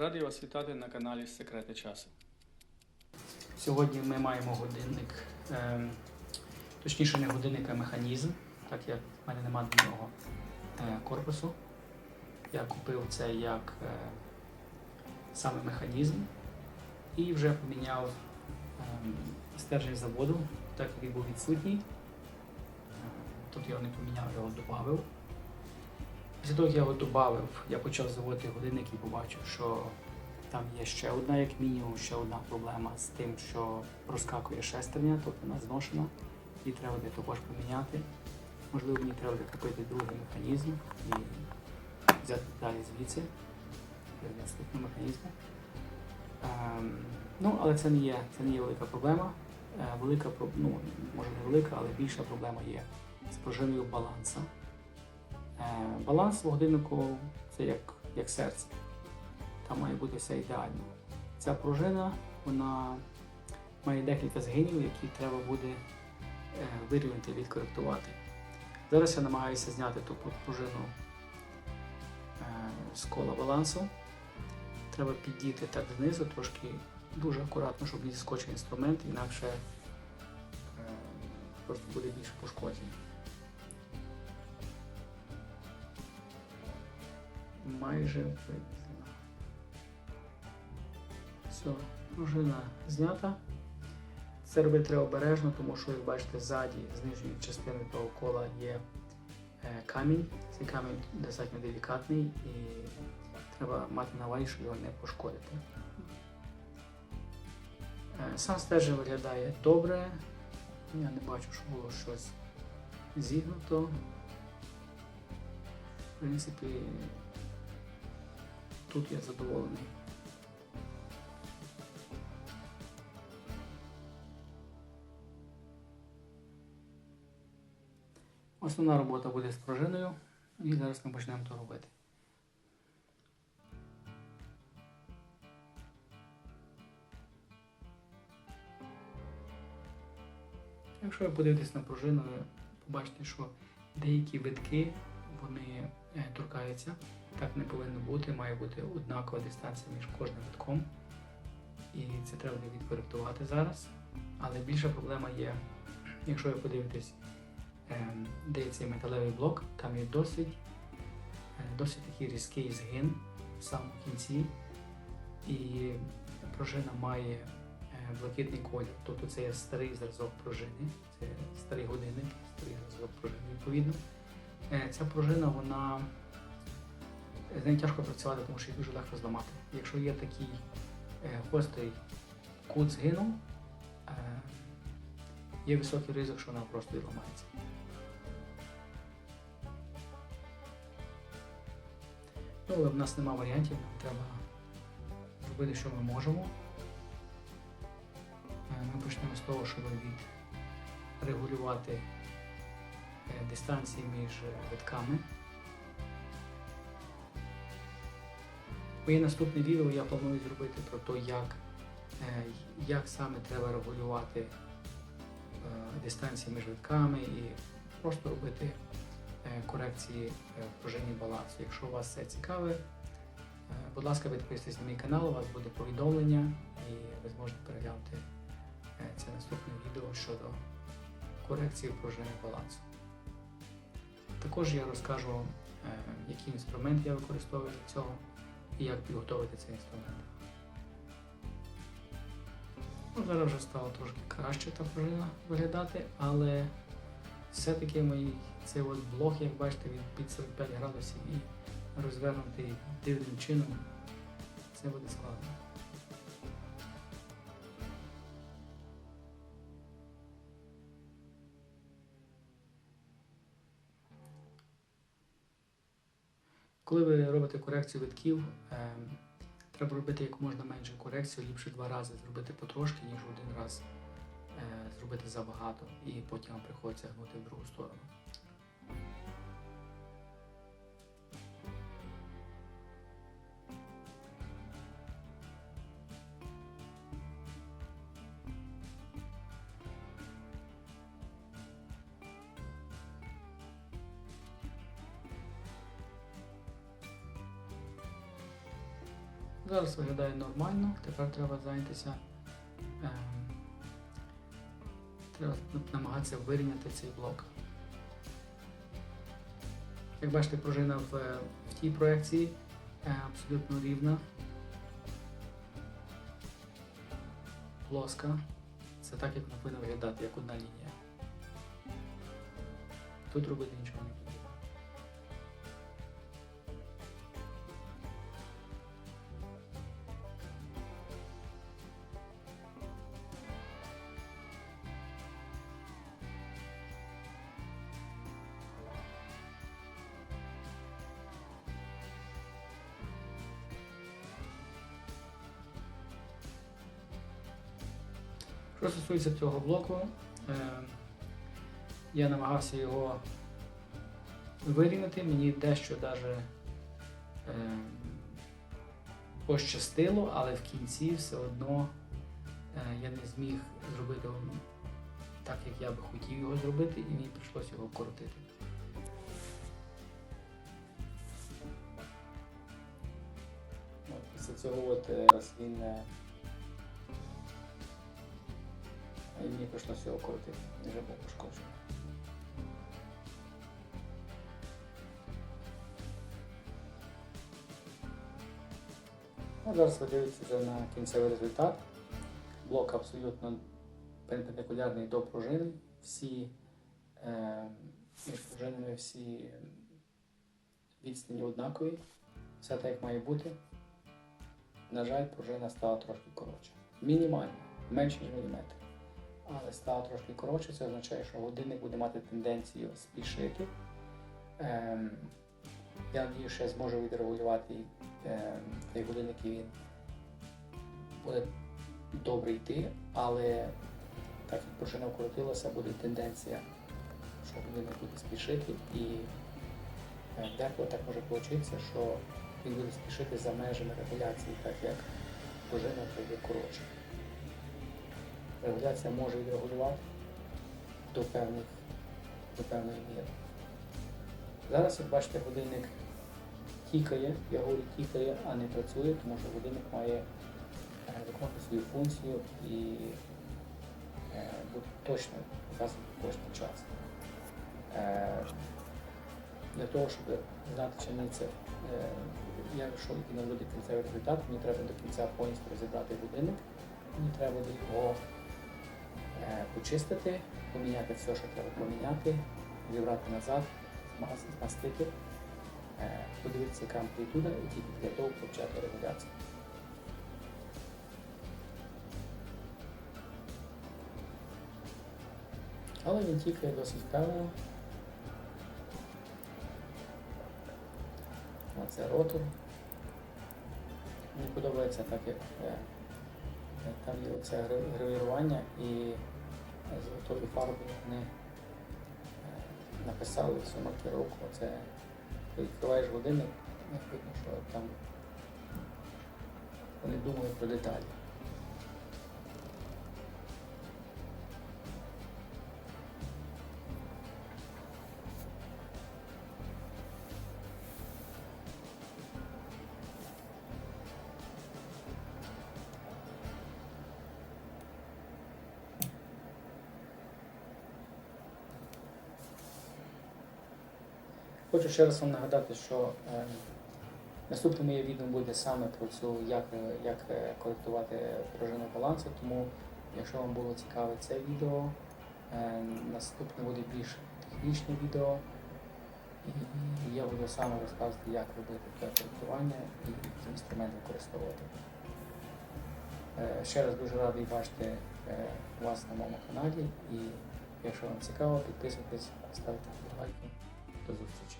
Радий вас вітати на каналі Секрети часу. Сьогодні ми маємо годинник, ем, точніше не годинник, а механізм, так як в мене немає до нього е, корпусу. Я купив це як е, саме механізм і вже поміняв ем, стержень заводу, так як він був відсутній. Е, Тут я його не поміняв, його додав. Після того, як я його додав, я почав заводити годинник і побачив, що там є ще одна, як мінімум, ще одна проблема з тим, що розкакує шестерня, тобто вона зношена, і треба буде також поміняти. Можливо, мені треба буде купити другий механізм і взяти далі звідси для наступного механізму. Ем, ну, але це не є, це не є велика проблема. Е, велика, ну, може не велика, але більша проблема є з пружиною баланса. Баланс в годиннику це як, як серце там має бути все ідеально. Ця пружина вона має декілька згинів, які треба буде е, вирівняти, відкоректувати. Зараз я намагаюся зняти ту пружину е, з кола балансу. Треба підійти так знизу, трошки дуже акуратно, щоб не зіскочив інструмент, інакше е, просто буде більше пошкоджень. Майже видно. Все, пружина знята. Це робити треба обережно, тому що, як бачите, ззаді, з нижньої частини того кола є е, камінь. Цей камінь достатньо делікатний і треба мати на увазі, щоб його не пошкодити. Е, Сам стержень виглядає добре. Я не бачу, що було щось зігнуто. В принципі, тут я задоволений. Основна робота буде з пружиною, і зараз ми почнемо то робити. Якщо ви подивитесь на пружину, ви побачите, що деякі витки вони е, торкаються. Так не повинно бути, має бути однакова дистанція між кожним витком. І це треба відкоректувати зараз. Але більша проблема є, якщо ви подивитесь ем, де цей металевий блок, там є досить, е, досить такий різкий згин в самому кінці, і пружина має е, блакитний колір. Тобто це є старий зразок пружини, це старий годинник, старий зразок пружини відповідно. Е, Ця пружина, вона з нею тяжко працювати, тому що її дуже легко зламати. Якщо є такий е, гострий кут згину, е, є високий ризик, що вона просто відламається. Ну, але в нас нема варіантів, нам треба зробити, що ми можемо. Ми почнемо з того, щоб відрегулювати дистанції між е, витками. Моє наступне відео я планую зробити про те, як, е, як саме треба регулювати е, дистанції між витками і просто робити е, корекції е, в пружині балансу. Якщо вас це цікаве, е, будь ласка, підписуйтесь на мій канал, у вас буде повідомлення і ви зможете переглянути е, це наступне відео щодо корекції пружини балансу. Також я розкажу, е, який інструмент я використовую для цього і як підготувати цей інструмент. Ну, зараз вже стало трошки краще та виглядати, але все-таки мій цей от блок, як бачите, він під 45 градусів і розвернутий дивним чином, це буде складно. Коли ви робите корекцію витків, ем, треба робити як можна менше корекцію, ліпше два рази зробити потрошки, ніж один раз е, зробити забагато і потім вам приходиться гнути в другу сторону. Зараз виглядає нормально, тепер треба зайнятися. ем, треба намагатися вирівняти цей блок. Як бачите, пружина в, е, в тій проекції е, абсолютно рівна. Плоска. Це так, як вона повинна виглядати, як одна лінія. Тут робити нічого не потрібно. Що стосується цього блоку, е, я намагався його вирівняти, мені дещо даже е, пощастило, але в кінці все одно е, я не зміг зробити так, як я би хотів його зробити, і мені прийшлося його коротити. Після цього от, він е, прийшлося його коротити, він вже був пошкоджений. Ну, зараз ви дивитеся на кінцевий результат. Блок абсолютно перпендикулярний до пружини. Всі е, між пружинами всі відстані однакові. Все так як має бути. На жаль, пружина стала трошки коротша. Мінімально, менше ніж міліметр. Але стала трошки коротше, це означає, що годинник буде мати тенденцію спішити. Ем, я надію, що я зможу відрегулювати ем, цей годинник і він буде добре йти, але так як пружина вкоротилася, буде тенденція, що годинник буде спішити і е, деколи так може вийти, що він буде спішити за межами регуляції, так як пружина буде коротша. Регуляція може відрегулювати до, певних, до певної міри. Зараз, як бачите, годинник тікає, я говорю тікає, а не працює, тому що годинник має е, виконувати свою функцію і е, бути точно, показувати точний час. Е, для того, щоб знати, чи мені це, я йшов і наведу кінцевий результат, мені треба до кінця повністю розібрати годинник, мені треба буде його почистити, поміняти все, що треба поміняти, зібрати назад, змастити, е, подивитися, яка амплітуда і тільки для того почати регуляцію. Але він тікає досить впевнено. Оце ротор. Мені подобається так, як е, е, там є оце гравірування і золотою фарбою вони е, написали цю маркировку. Це ти відкриваєш годинник, видно, що там вони думали про деталі. Хочу ще раз вам нагадати, що е, наступне моє відео буде саме про цю, як, як е, коректувати пружину балансу. Тому, якщо вам було цікаве це відео, е, наступне буде більш технічне відео. І я буду саме розказувати, як робити це коректування і які інструменти використовувати. Е, Ще раз дуже радий бачити е, вас на моєму каналі і якщо вам цікаво, підписуйтесь, ставте лайки. До зустрічі.